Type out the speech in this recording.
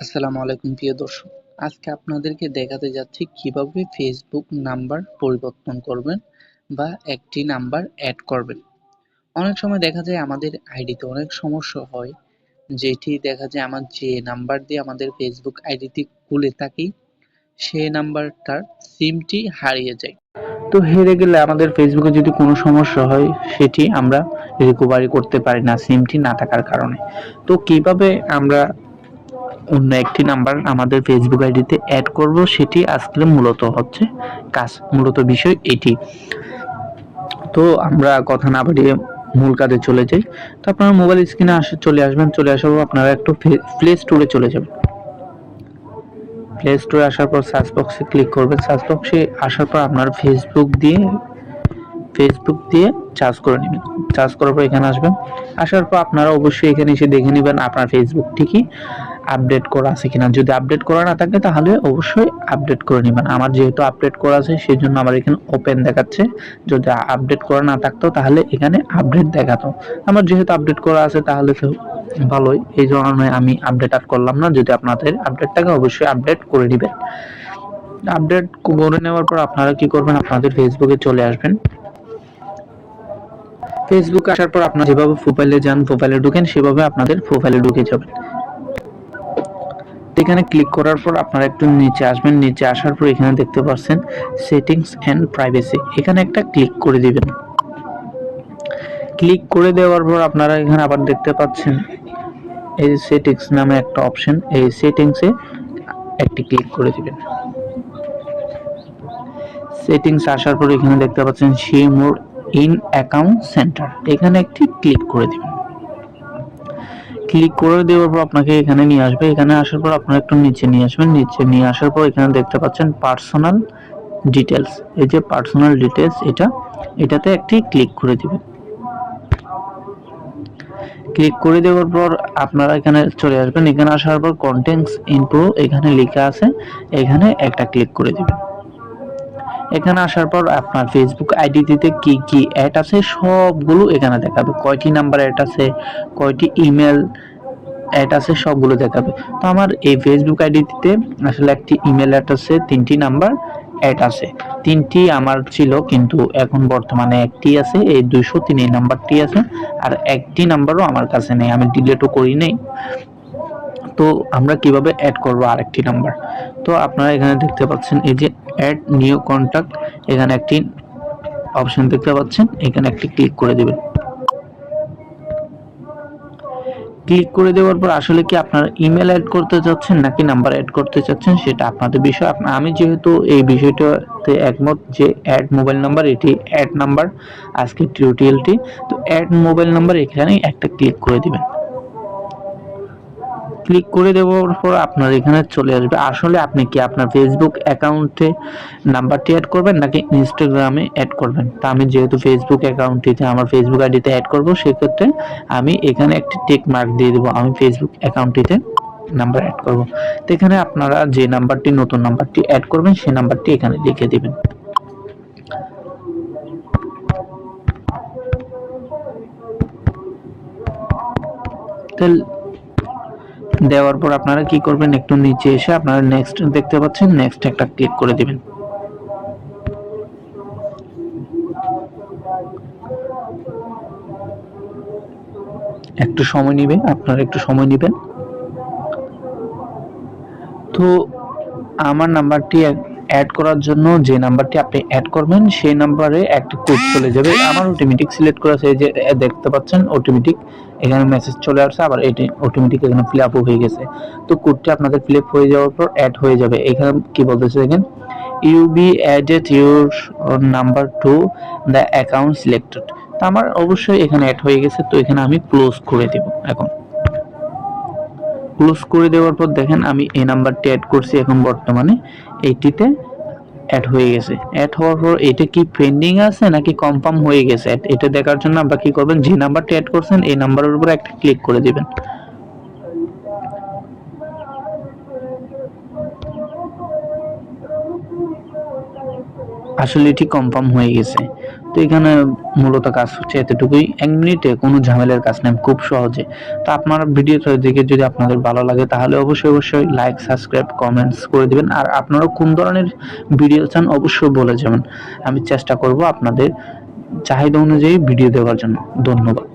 আসসালামু আলাইকুম, প্রিয় দর্শক। আজকে আপনাদেরকে দেখাতে যাচ্ছি কীভাবে ফেসবুক নাম্বার পরিবর্তন করবেন বা একটি নাম্বার অ্যাড করবেন। অনেক সময় দেখা যায় আমাদের আইডিতে অনেক সমস্যা হয়, যেটি দেখা যায় আমার যে নাম্বার দিয়ে আমাদের ফেসবুক আইডিটি খুলে থাকি, সে নাম্বারটার সিমটি হারিয়ে যায়। তো হেরে গেলে আমাদের ফেসবুকে যদি কোনো সমস্যা হয়, সেটি আমরা রিকভারি করতে পারি না সিমটি না থাকার কারণে। তো কীভাবে আমরা অন্য একটি নাম্বার আমাদের ফেসবুক আইডিতে অ্যাড করব, সেটি আজকে মূলত হচ্ছে কাজ, মূলত বিষয় এটি। তো আমরা কথা না বাড়িয়ে মূল কাজে চলে যাই। তো আপনার মোবাইল স্ক্রিনে আসে চলে আসবেন, চলে আসার পর আপনারা একটু প্লে স্টোরে চলে যাবেন। প্লে স্টোরে আসার পর সার্চ বক্সে ক্লিক করবেন। সার্চ বক্সে আসার পর আপনার ফেসবুক দিয়ে ফেসবুক দিয়ে চার্জ করে নেবেন। চার্জ করার পর এখানে আসবেন। আসার পর আপনারা অবশ্যই এখানে এসে দেখে নেবেন আপনার ফেসবুকটি কি আপডেট করা আছে কিনা। যদি আপডেট করা না থাকে, তাহলে অবশ্যই আপডেট করে নেবেন। আমার যেহেতু আপডেট করা আছে সেই জন্য আমার এখানে ওপেন দেখাচ্ছে। যদি আপডেট করা না থাকতো, তাহলে এখানে আপডেট দেখাতো। আমার যেহেতু আপডেট করা আছে, তাহলে তো ভালোই। এই জন্য আমি আপডেট আর করলাম না। যদি আপনাদের আপডেট থাকে, অবশ্যই আপডেট করে নেবেন। আপডেট করে নেওয়ার পর আপনারা কি করবেন? আপনাদের ফেসবুকে চলে আসবেন। ফেসবুকে আসার পর আপনারা যেভাবে প্রোফাইলে যান প্রোফাইলে ঢুকেন, সেভাবে আপনাদের প্রোফাইলে ঢুকে যাবেন। এখানে ক্লিক করার পর আপনারা একটু নিচে আসবেন। নিচে আসার পর এখানে দেখতে পাচ্ছেন সেটিংস অ্যান্ড প্রাইভেসি এখানে একটা ক্লিক করে দিবেন। ক্লিক করে দেওয়ার পর আপনারা এখানে আবার দেখতে পাচ্ছেন এই সেটিংস নামে একটা অপশন এই সেটিংসে একটি ক্লিক করে দিবেন। সেটিংস আসার পর এখানে দেখতে পাচ্ছেন see more in account centre এখানে একটি ক্লিক করে দিবেন। ক্লিক করে দেওয়ার পর আপনাকে এখানে নিয়ে আসবে। এখানে আসার পর আপনারা একটু নিচে নিয়ে আসবেন। নিচে নিয়ে আসার পর এখানে দেখতে পাচ্ছেন পার্সোনাল ডিটেলস এই যে পার্সোনাল ডিটেলস এটা, এটাতে একটি ক্লিক করে দিবেন। ক্লিক করে দেওয়ার পর আপনারা এখানে চলে আসবেন। এখানে আসার পর কন্টেন্টস ইনফো এখানে লেখা আছে। এখানে একটা ক্লিক করে দিবেন। এখানে আসার পর আপনার ফেসবুক আইডিতে কি কি অ্যাড আছে সবগুলো এখানে দেখাবে। কয়টি নাম্বার অ্যাড আছে, কয়টি ইমেল অ্যাড আছে সবগুলো দেখাবে। তো আমার এই ফেসবুক আইডিতে আসলে একটি ইমেল অ্যাড আছে, তিনটি নাম্বার অ্যাড আছে। তিনটি আমার ছিল কিন্তু এখন বর্তমানে একটি আছে, এই দুইশো তিন, এই নাম্বারটি আছে। আর একটি নাম্বারও আমার কাছে নেই, আমি ডিলেটও করি নেই। তো আমরা কীভাবে অ্যাড করব আরেকটি নাম্বার তো আপনারা এখানে দেখতে পাচ্ছেন, এই যে অ্যাড নিউ কন্ট্যাক্ট এখানে একটি অপশন দেখতে পাচ্ছেন, এখানে একটি ক্লিক করে দেবেন। ক্লিক করে দেওয়ার পর আসলে কি আপনারা ইমেল অ্যাড করতে চাচ্ছেন নাকি নাম্বার অ্যাড করতে চাচ্ছেন, সেটা আপনাদের বিষয়। আমি যেহেতু এই বিষয়টাতে একমত যে অ্যাড মোবাইল নাম্বার এটি অ্যাড নাম্বার আজকের টিউটোরিয়ালটি তো অ্যাড মোবাইল নাম্বার এখানে একটা ক্লিক করে দিবেন। ক্লিক করে দেওয়ার পর আপনার এখানে চলে আসবে। আসলে আপনি কি আপনার ফেসবুক অ্যাকাউন্টে নাম্বারটি অ্যাড করবেন নাকি ইনস্টাগ্রামে অ্যাড করবেন? তা আমি যেহেতু ফেসবুক অ্যাকাউন্টটিতে আমার ফেসবুক আইডিতে অ্যাড করব, সেক্ষেত্রে আমি এখানে একটি টেক মার্ক দিয়ে দেবো। আমি ফেসবুক অ্যাকাউন্টটিতে নাম্বার অ্যাড করব। তো এখানে আপনারা যে নাম্বারটি নতুন নাম্বারটি অ্যাড করবেন, সেই নাম্বারটি এখানে লিখে দিবেন। তাহলে দেওয়ার পর আপনারা কি করবেন? একটু নিচে এসে আপনারা নেক্সট দেখতে পাচ্ছেন নেক্সট একটা ক্লিক করে দিবেন। একটু সময় নেবে আপনারা একটু সময় নেবেন। তো, আমার নাম্বারটি অ্যাড করার জন্য যে নাম্বারটি আপনি অ্যাড করবেন, সেই নাম্বারে একটা কোড চলে যাবে। আমার অটোমেটিক সিলেক্ট করা আছে যে দেখতে পাচ্ছেন অটোমেটিক এখানে মেসেজ চলে আসছে, আবার এটি অটোমেটিক এখানে ফিল আপও হয়ে গেছে। তো কোডটি আপনাদের ফিল আপ হয়ে যাওয়ার পর অ্যাড হয়ে যাবে। এখানে কি বলতেছে দেখেন? You be added your number to the account selected তো আমার অবশ্যই এখানে অ্যাড হয়ে গেছে, তো এখানে আমি ক্লোজ করে দেব এখন। ক্লোজ করে দেওয়ার পর দেখেন আমি এই নাম্বারটি অ্যাড করছি এখন বর্তমানে। এইটিতে অ্যাড হয়ে গেছে। অ্যাড হওয়ার পর এটা কি পেন্ডিং আছে নাকি কনফার্ম হয়ে গেছে? এটা দেখার জন্য আপনারা কি করবেন? যে নাম্বারটি অ্যাড করছেন, এই নাম্বারের উপর একটা ক্লিক করে দিবেন। আসলে এটি কনফার্ম হয়ে গেছে। তো এখানে মূলত কাজ হচ্ছে এতটুকুই। এক মিনিটে কোনো ঝামেলার কাজ নেই, খুব সহজে। তো আপনার ভিডিওটা দেখে যদি আপনাদের ভালো লাগে, তাহলে অবশ্যই অবশ্যই লাইক সাবস্ক্রাইব কমেন্টস করে দেবেন। আর আপনারা কোন ধরনের ভিডিও চান, অবশ্যই বলে যাবেন। আমি চেষ্টা করব আপনাদের চাহিদা অনুযায়ী ভিডিও দেওয়ার জন্য। ধন্যবাদ।